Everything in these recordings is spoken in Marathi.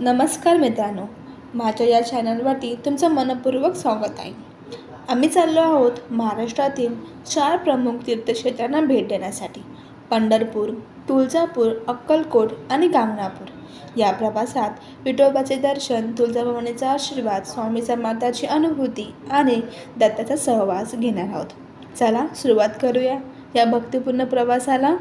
नमस्कार मित्रांनो. माझ्या या चॅनलवरती तुमचं मनपूर्वक स्वागत आहे. आम्ही चाललो आहोत महाराष्ट्रातील चार प्रमुख तीर्थक्षेत्रांना भेट देण्यासाठी. पंढरपूर तुळजापूर अक्कलकोट आणि गांगणापूर. या प्रवासात विठोबाचे दर्शन तुळजाभवानीचा आशीर्वाद स्वामी समर्थाची अनुभूती आणि दत्ताचा सहवास घेणार आहोत. चला सुरुवात करूया. या भक्तिपूर्ण प्रवासाला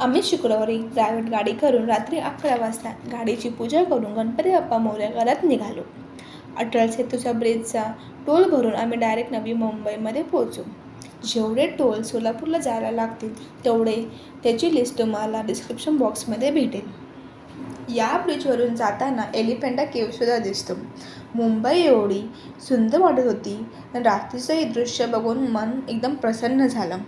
आम्ही शुक्रवारी प्रायव्हेट गाडी करून रात्री अकरा वाजता गाडीची पूजा करून गणपती बाप्पा मोर्या घरात निघालो. अटल सेतूच्या ब्रिजचा टोल भरून आम्ही डायरेक्ट नवी मुंबईमध्ये पोहोचू. जेवढे टोल सोलापूरला जायला लागतील तेवढे त्याची लिस्ट तुम्हाला डिस्क्रिप्शन बॉक्समध्ये भेटेल. या ब्रिजवरून जाताना एलिफेंटा केवसुद्धा दिसतो. मुंबई एवढी सुंदर वाटत होती. आणि रात्रीचं हे दृश्य बघून मन एकदम प्रसन्न झालं.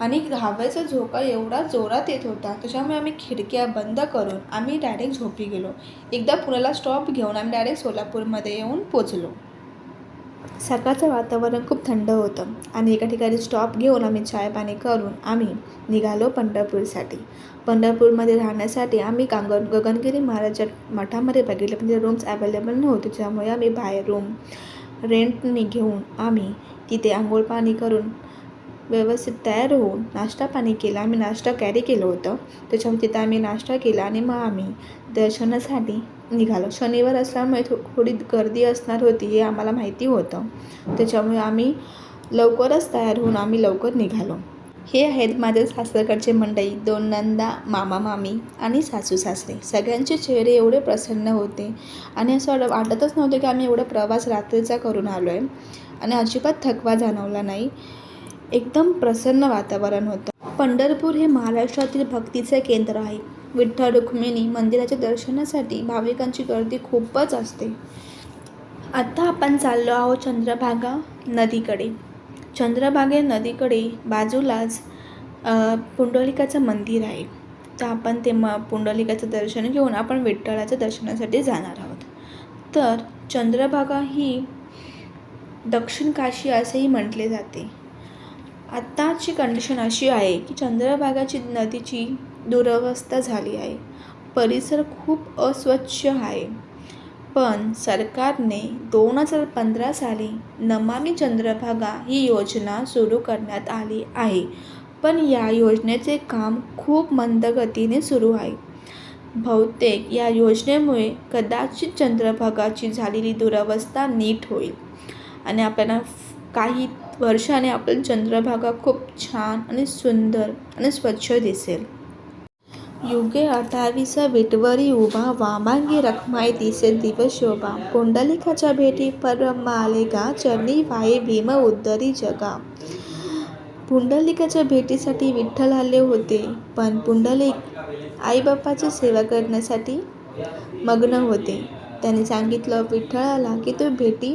आणि हवेचा झोका एवढा जोरात येत होता त्याच्यामुळे आम्ही खिडक्या बंद करून आम्ही डायरेक्ट झोपी गेलो. एकदा पुण्याला स्टॉप घेऊन आम्ही डायरेक्ट सोलापूरमध्ये येऊन पोचलो सकाळचं वातावरण खूप थंड होतं आणि एका ठिकाणी स्टॉप घेऊन आम्ही चाय पाणी करून आम्ही निघालो पंढरपूरसाठी. पंढरपूरमध्ये राहण्यासाठी आम्ही गांग गगनगिरी महाराजा मठामध्ये बघितलं पण रूम्स अवेलेबल नव्हते त्यामुळे आम्ही बाहेर रूम रेंटने घेऊन आम्ही तिथे आंघोळ पाणी करून व्यवस्थित तयार होऊन नाश्ता पाणी केला. आम्ही नाश्ता कॅरी केलं होतं. त्याच्यामुळे तिथं आम्ही नाश्ता केला आणि मग आम्ही दर्शनासाठी निघालो. शनिवार असल्यामुळे थो थोडी गर्दी असणार होती हे आम्हाला माहिती होतं. त्याच्यामुळे आम्ही लवकरच तयार होऊन आम्ही लवकर निघालो. हे आहेत माझे सासरकडचे मंडळी. दोन नंदा मामा मामी आणि सासू सासरे. सगळ्यांचे चेहरे एवढे प्रसन्न होते आणि असं वाट वाटतच नव्हतं की आम्ही एवढा प्रवास रात्रीचा करून आलो आहे आणि अजिबात थकवा जाणवला नाही. एकदम प्रसन्न वातावरण होतं. पंढरपूर हे महाराष्ट्रातील भक्तीचे केंद्र आहे. विठ्ठल रुक्मिणी मंदिराच्या दर्शनासाठी भाविकांची गर्दी खूपच असते. आत्ता आपण चाललो आहोत चंद्रभागा नदीकडे. चंद्रभागे नदीकडे बाजूलाच पुंडलिकाचं मंदिर आहे. तर आपण ते म पुंडलिकाचं दर्शन घेऊन आपण विठ्ठलाच्या दर्शनासाठी जाणार आहोत. तर चंद्रभागा ही दक्षिण काशी असेही म्हटले जाते. आत्ताची कंडिशन अशी आहे की चंद्रभागाची नदीची दुरवस्था झाली आहे. परिसर खूप अस्वच्छ आहे. पण सरकारने दोन हजार पंधरा साली नमामी चंद्रभागा ही योजना सुरू करण्यात आली आहे. पण या योजनेचे काम खूप मंदगतीने सुरू आहे. बहुतेक या योजनेमुळे कदाचित चंद्रभागाची झालेली दुरवस्था नीट होईल. आणि आपल्याला काही वर्षाने आपलं चंद्रभागा खूप छान आणि सुंदर आणि स्वच्छ दिसेल. युगे अठ्ठावीस विटवरी उभा वामांगी रखमाई दिसे दिवस शोभा. पुंडलिकाच्या भेटी परम आले गा चरणी वाई भीम उद्धरी जगा. पुंडलिकाच्या भेटीसाठी विठ्ठल आले होते पण पुंडलिक आईबापाची सेवा करण्यासाठी मग्न होते. त्याने सांगितलं विठ्ठलाला की तो भेटी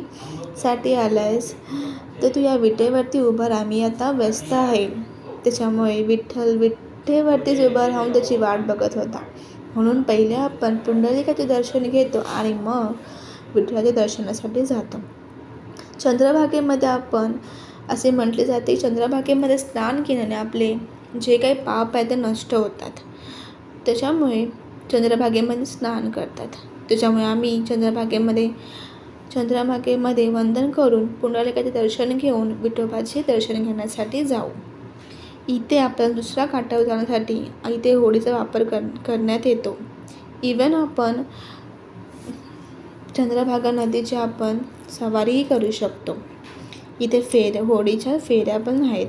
भेटीसाठी आलायस तर तू या विटेवरती उभा राहा. मी आता व्यस्त आहे. त्याच्यामुळे विठ्ठल विठेवरतीच उभा राहून त्याची वाट बघत होता. म्हणून पहिले आपण पुंडलिकाचे दर्शन घेतो आणि मग विठ्ठलाच्या दर्शनासाठी जातो. चंद्रभागेमध्ये आपण असे म्हटले जाते चंद्रभागेमध्ये स्नान केल्याने आपले जे काही पाप आहे ते नष्ट होतात. त्याच्यामुळे चंद्रभागेमध्ये स्नान करतात. त्याच्यामुळे आम्ही चंद्रभागेमध्ये चंद्रभागेमध्ये वंदन करून पुंडलिकाचे दर्शन घेऊन विठोबाचे दर्शन घेण्यासाठी जाऊ. इथे आपल्याला दुसऱ्या काठावर जाण्यासाठी इथे होडीचा वापर कर करण्यात येतो. इवन आपण चंद्रभागा नदीची आपण सवारीही करू शकतो. इथे फेर होडीच्या फेऱ्या पण आहेत.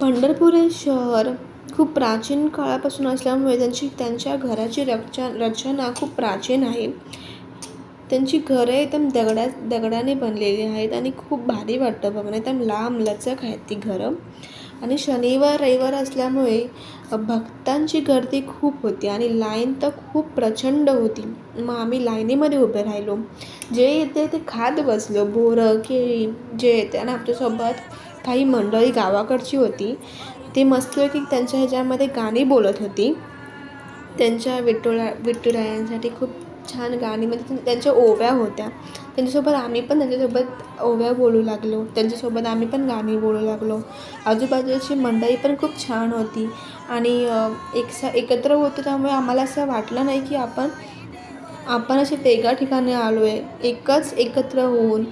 पंढरपूर हे शहर खूप प्राचीन काळापासून असल्यामुळे त्यांची त्यांच्या घराची रचना रचना खूप प्राचीन आहे. त्यांची घरं एकदम दगडा दगडाने बनलेली आहेत आणि खूप भारी वाटतं बघणं एकदम लांब लचक आहेत ती घरं. आणि शनिवार रविवार असल्यामुळे भक्तांची गर्दी खूप होती आणि लाईन तर खूप प्रचंड होती. मग आम्ही लाईनीमध्ये उभे राहिलो. जे येते ते खात बसलो. बोरं केळी जे येते. आणि आमच्यासोबत काही मंडळी गावाकडची होती. ते की त्यांच्या ह्याच्यामध्ये गाणी बोलत होती. त्यांच्या विठ्ठला विठुरायांसाठी खूप छान गाणी म्हणजे त्यांच्या ओव्या होत्या. त्यांच्यासोबत आम्ही पण त्यांच्यासोबत ओव्या बोलू लागलो. त्यांच्यासोबत आम्ही पण गाणी बोलू लागलो. आजूबाजूची मंडळी पण खूप छान होती. आणि एक एकत्र होतो त्यामुळे आम्हाला असं वाटलं नाही की आपण आपण असे वेगळ्या ठिकाणी आलो आहे एकच एकत्र होऊन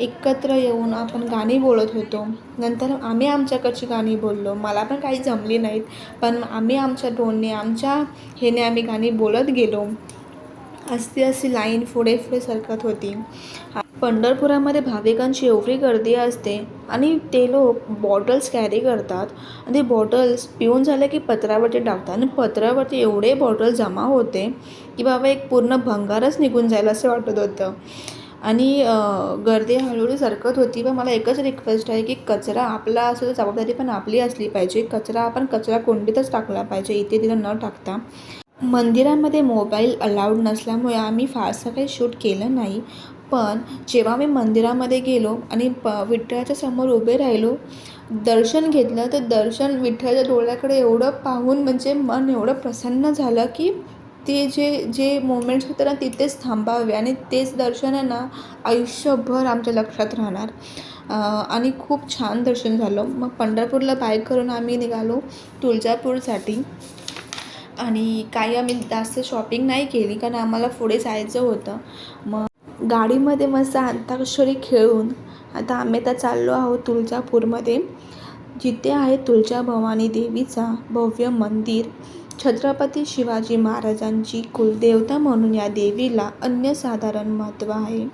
एकत्र येऊन आपण गाणी बोलत होतो. नंतर आम्ही आमच्याकडची गाणी बोललो. मला पण काही जमली नाहीत. पण आम्ही आमच्या टोनने आमच्या ह्याने आम्ही गाणी बोलत गेलो. अशी अशी लाईन पुढे पुढे सरकत होती. पंढरपुरामध्ये भाविकांची एवढी गर्दी असते आणि ते लोक बॉटल्स कॅरी करतात आणि ते बॉटल्स पिऊन झालं की पत्रावरती टाकतात. आणि पत्रावरती एवढे बॉटल जमा होते की बाबा एक पूर्ण भंगारच निघून जाईल असं वाटत होतं. आणि गर्दी हळूहळू सरकत होती. पण मला एकच रिक्वेस्ट आहे की कचरा आपला असं जबाबदारी पण आपली असली पाहिजे. कचरा आपण कचरा कोंडीतच टाकला पाहिजे. इथे तिथं न टाकता. मंदिरामध्ये मोबाईल अलाउड नसल्यामुळे आम्ही फारसं काही शूट केलं नाही. पण जेव्हा मी मंदिरामध्ये गेलो आणि प विठ्ठलाच्या समोर उभे राहिलो दर्शन घेतलं तर दर्शन विठ्ठलाच्या डोळ्याकडे एवढं पाहून म्हणजे मन एवढं प्रसन्न झालं की ते जे जे मोमेंट्स होते ना तिथेच थांबावे आणि तेच दर्शन आहे ना आयुष्यभर आमच्या लक्षात राहणार. आणि खूप छान दर्शन झालं. मग पंढरपूरला बाईक करून आम्ही निघालो तुळजापूरसाठी. आणि काही आम्ही जास्त शॉपिंग नाही केली कारण आम्हाला पुढे जायचं होतं. मग गाडीमध्ये मस्त अंताक्षरी खेळून आता आम्ही आता चाललो आहोत तुळजापूरमध्ये. जिथे आहे तुळजाभवानी देवीचा भव्य मंदिर. छत्रपती शिवाजी महाराजांची कुलदेवता म्हणून या देवीला अन्यसाधारण महत्त्व आहे.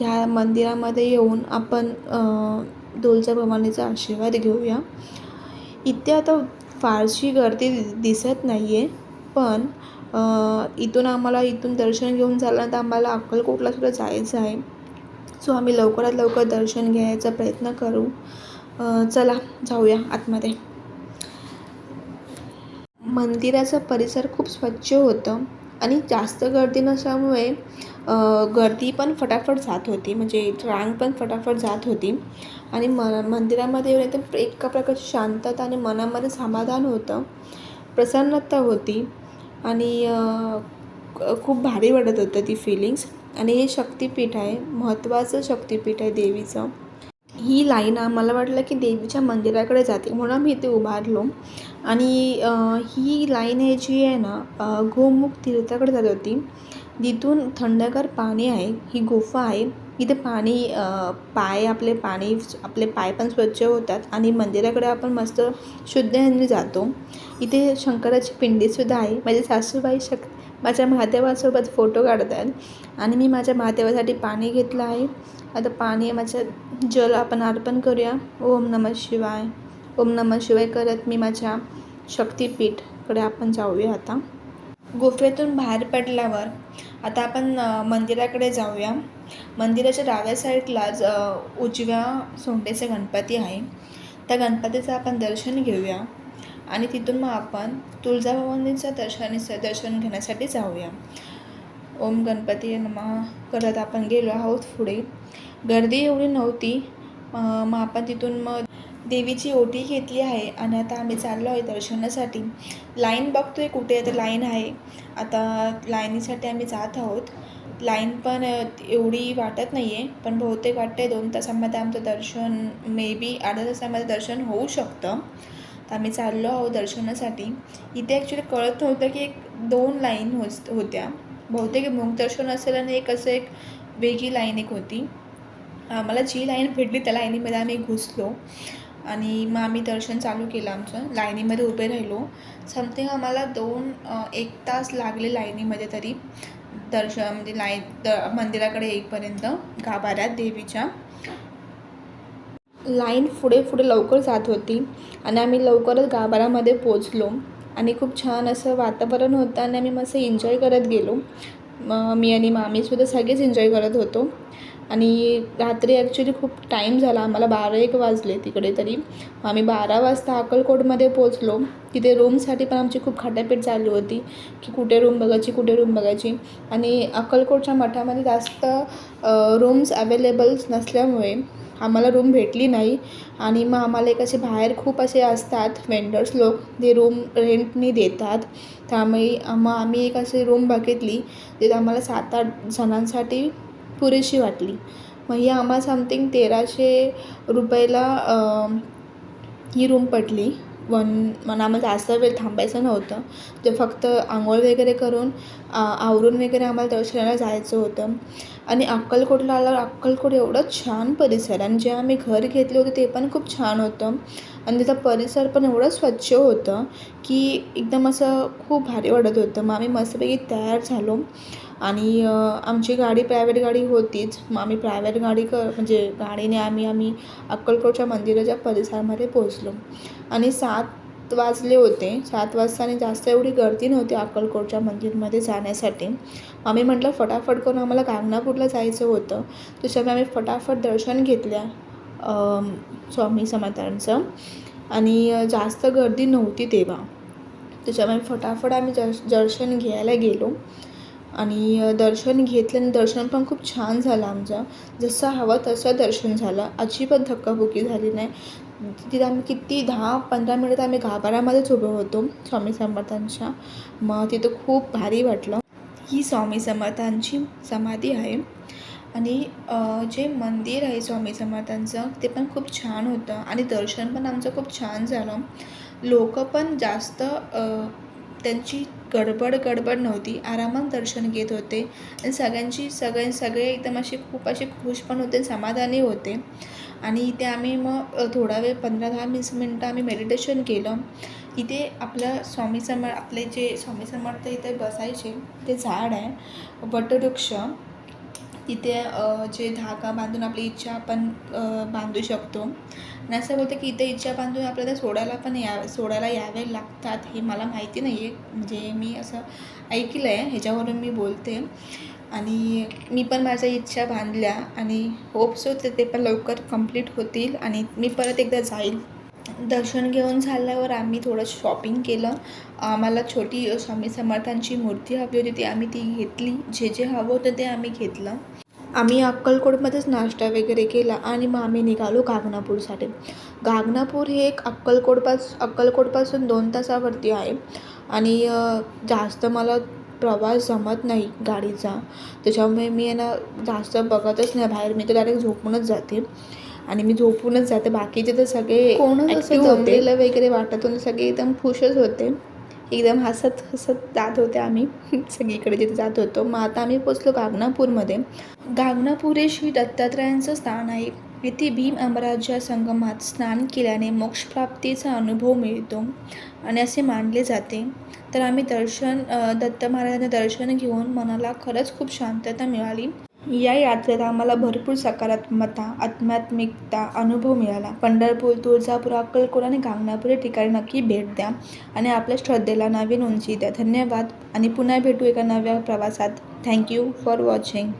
ह्या मंदिरामध्ये येऊन आपण तुळजा तुळजाभवानीचा आशीर्वाद घेऊया. इथे आता फारशी गर्दी दिसत नाही आहे पण इथून आम्हाला इथून दर्शन घेऊन झाल्यानंतर आम्हाला अक्कलकोटला सुद्धा जायचं आहे. सो आम्ही लवकरात लवकर दर्शन घ्यायचा प्रयत्न करू. चला जाऊया आतमध्ये. मंदिराचा परिसर खूप स्वच्छ होतं आणि जास्त गर्दी नसल्यामुळे गर्दी पण फटाफट जात होती म्हणजे रांग पण फटाफट जात होती. आणि म मंदिरामध्ये येऊन एकदम एका प्रकारची शांतता आणि मनामध्ये समाधान होतं प्रसन्नता होती. आणि खूप भारी वाटत होतं ती फिलिंग्स आणि हे शक्तिपीठ आहे महत्त्वाचं शक्तिपीठ आहे देवीचं. ही लाईन मला वाटलं की देवीच्या मंदिराकडे जाते म्हणून मी इथे उभारलो. आणि ही लाईन आहे जी आहे ना गोमुख तीर्थाकडे जात होती. तिथून थंडगार पाणी आहे ही गुफा आहे. इथे पाणी पाय आपले पाणी आपले पाय पण स्वच्छ होतात आणि मंदिराकडे आपण मस्त शुद्ध ह्याने जातो. इथे शंकराची पिंडीसुद्धा आहे. माझे सासूबाई शक माझ्या महादेवासोबत फोटो काढतात आणि मी माझ्या महादेवासाठी पाणी घेतलं आहे. आता पाणी माझ्या जल आपण अर्पण करूया. ओम नमः शिवाय. ओम नमः शिवाय करत मी माझ्या शक्तिपीठकडे आपण जाऊया आता. गुफेतून बाहेर पडल्यावर आता आपण मंदिराकडे जाऊया. मंदिराच्या डाव्या साईडला ज उजव्या सोंडेचे गणपती आहे. त्या गणपतीचं आपण दर्शन घेऊया आणि तिथून मग आपण तुळजाभवानीचं दर्शन दर्शन घेण्यासाठी जाऊया. ओम गणपती नमः. करत आपण गेलो आहोत पुढे. गर्दी एवढी नव्हती मग आपण तिथून मग देवीची ओटी घेतली आहे आणि आता आम्ही चाललो आहे दर्शनासाठी. लाईन बघतोय कुठे आता लाईन आहे. आता लाईनीसाठी आम्ही जात आहोत. लाईन पण एवढी वाटत नाही आहे पण बहुतेक वाटते दोन तासामध्ये आमचं दर्शन मे बी अर्ध्या तासामध्ये दर्शन होऊ शकतं. तर आम्ही चाललो आहोत दर्शनासाठी. इथे ॲक्च्युली कळत नव्हतं की एक दोन लाईन होत होत्या. बहुतेक मुख दर्शन असेल आणि एक असं एक वेगळी लाईन एक होती. आम्हाला जी लाईन भेटली त्या लाईनीमध्ये आम्ही घुसलो. आणि मग आम्ही दर्शन चालू केलं आमचं. लाईनीमध्ये उभे राहिलो. समथिंग आम्हाला दोन एक तास लागले लाईनीमध्ये तरी. दर्शन म्हणजे लाईन द मंदिराकडे येईपर्यंत गाभाऱ्यात देवीच्या. लाईन पुढे पुढे लवकर जात होती आणि आम्ही लवकरच गाभाऱ्यामध्ये पोचलो आणि खूप छान असं वातावरण होतं आणि आम्ही मस्त एन्जॉय करत गेलो. मग मी आणि मामीसुद्धा सगळेच एन्जॉय करत होतो. आणि रात्री ॲक्च्युली खूप टाईम झाला. आम्हाला बारा एक वाजले तिकडे तरी. आम्ही बारा वाजता अक्कलकोटमध्ये पोचलो तिथे रूमसाठी पण आमची खूप खाटापीट चालली होती की कुठे रूम बघायची कुठे रूम बघायची. आणि अक्कलकोटच्या मठामध्ये जास्त रूम्स अवेलेबल्स नसल्यामुळे आम्हाला रूम भेटली नाही. आणि मग आम्हाला एक असे बाहेर खूप असे असतात वेंडर्स लोक जे रूम रेंटनी देतात. त्यामुळे मग आम्ही एक अशी रूम बघितली जे आम्हाला सात आठ जणांसाठी पुरेशी वाटली. मग ही आम्हाला समथिंग तेराशे रुपयाला ही रूम पडली. वन मला आम्हाला जास्त वेळ थांबायचं नव्हतं. ते फक्त आंघोळ वगैरे करून आ आवरून वगैरे आम्हाला दर्शनाला जायचं होतं. आणि अक्कलकोटला आल्यावर अक्कलकोट एवढं छान परिसर आणि जे आम्ही घर घेतले होते ते पण खूप छान होतं. आणि त्याचा परिसर पण एवढं स्वच्छ होतं की एकदम असं खूप भारी वाटत होतं. मग आम्ही मस्तपैकी तयार झालो. आणि आमची गाडी प्रायव्हेट गाडी होतीच. मग आम्ही प्रायव्हेट गाडी क म्हणजे गाडीने आम्ही आम्ही अक्कलकोटच्या मंदिराच्या परिसरामध्ये पोहोचलो. आणि सात वाजले होते. सात वाजताने जास्त एवढी गर्दी नव्हती अक्कलकोटच्या मंदिरमध्ये जाण्यासाठी. आम्ही म्हटलं फटाफट करून आम्हाला गाणगापूरला जायचं होतं. त्याच्यामुळे आम्ही फटाफट दर्शन घेतल्या. स्वामी समर्थांचं. आणि जास्त गर्दी नव्हती तेव्हा. त्याच्यामुळे फटाफट आम्ही दर्श दर्शन घ्यायला गेलो. आणि दर्शन घेतलं आणि दर्शन पण खूप छान झालं आमचं. जसं हवं तसं दर्शन झालं. अजिबात धक्काबुक्की झाली नाही. तिथे आम्ही किती दहा पंधरा मिनिट आम्ही गाभाऱ्यामध्येच उभे होतो स्वामी समर्थांच्या. मग तिथं खूप भारी वाटलं. ही स्वामी समर्थांची समाधी आहे. आणि जे मंदिर आहे स्वामी समर्थांचं ते पण खूप छान होतं. आणि दर्शन पण आमचं खूप छान झालं. लोक पण जास्त त्यांची गडबड गडबड नव्हती. आरामात दर्शन घेत होते. आणि सगळ्यांची सगळे सगळे एकदम असे खूप असे खुश पण होते समाधानी होते. आणि इथे आम्ही मग थोडा वेळ पंधरा दहा वीस मिनटं आम्ही मेडिटेशन केलं. इथे आपलं स्वामी समर आपले जे स्वामी समर्थ इथे बसायचे ते झाड आहे. वटवृक्ष. तिथे जे धागा बांधून आपली इच्छा आपण बांधू शकतो. आणि असं बोलतं की इथे इच्छा बांधून आपल्याला सोडायला पण या सोडायला यावे लागतात हे मला माहिती नाही आहे म्हणजे मी असं ऐकलं आहे ह्याच्यावरून मी बोलते. आणि मी पण माझ्या इच्छा बांधल्या आणि होप्स होते ते पण लवकर कंप्लीट होतील आणि मी परत एकदा जाईल. दर्शन घेऊन झाल्यावर आम्ही थोडं शॉपिंग केलं. आम्हाला छोटी स्वामी समर्थांची मूर्ती हवी होती ती आम्ही ती घेतली. जे जे हवं होतं ते आम्ही घेतलं. आम्ही अक्कलकोटमध्येच नाश्ता वगैरे केला आणि मग आम्ही निघालो गागनापूरसाठी. गागनापूर हे एक अक्कलकोटपास अक्कलकोटपासून दोन तासावरती आहे. आणि जास्त मला प्रवास जमत नाही गाडीचा. त्याच्यामुळे मी आहे ना जास्त बघतच नाही. बाहेर मी तर डायरेक्ट झोपूनच जाते. आणि मी झोपूनच जाते. बाकीचे तर सगळे कोणच असं जमलेलं वगैरे वाटत होते सगळे एकदम खुशच होते. एकदम हसत हसत जात होते आम्ही. सगळीकडे जिथे जात होतो. मग आता आम्ही पोचलो गागनापूरमध्ये. गागनापूर हे श्री दत्तात्रयांचं स्थान आहे. येथे भीम अमराच्या संगमात स्नान केल्याने मोक्षप्राप्तीचा अनुभव मिळतो आणि असे मानले जाते. तर आम्ही दर्शन दत्त महाराजांचं दर्शन घेऊन मनाला खरंच खूप शांतता मिळाली. या यात्रेत आम्हाला भरपूर सकारात्मकता आध्यात्मिकता अनुभव मिळाला. पंढरपूर तुळजापूर अक्कलकोट आणि गांगणापूर हे ठिकाणी नक्की भेट द्या आणि आपल्या श्रद्धेला नवीन उंची द्या. धन्यवाद आणि पुन्हा भेटू एका नव्या प्रवासात. Thank you for watching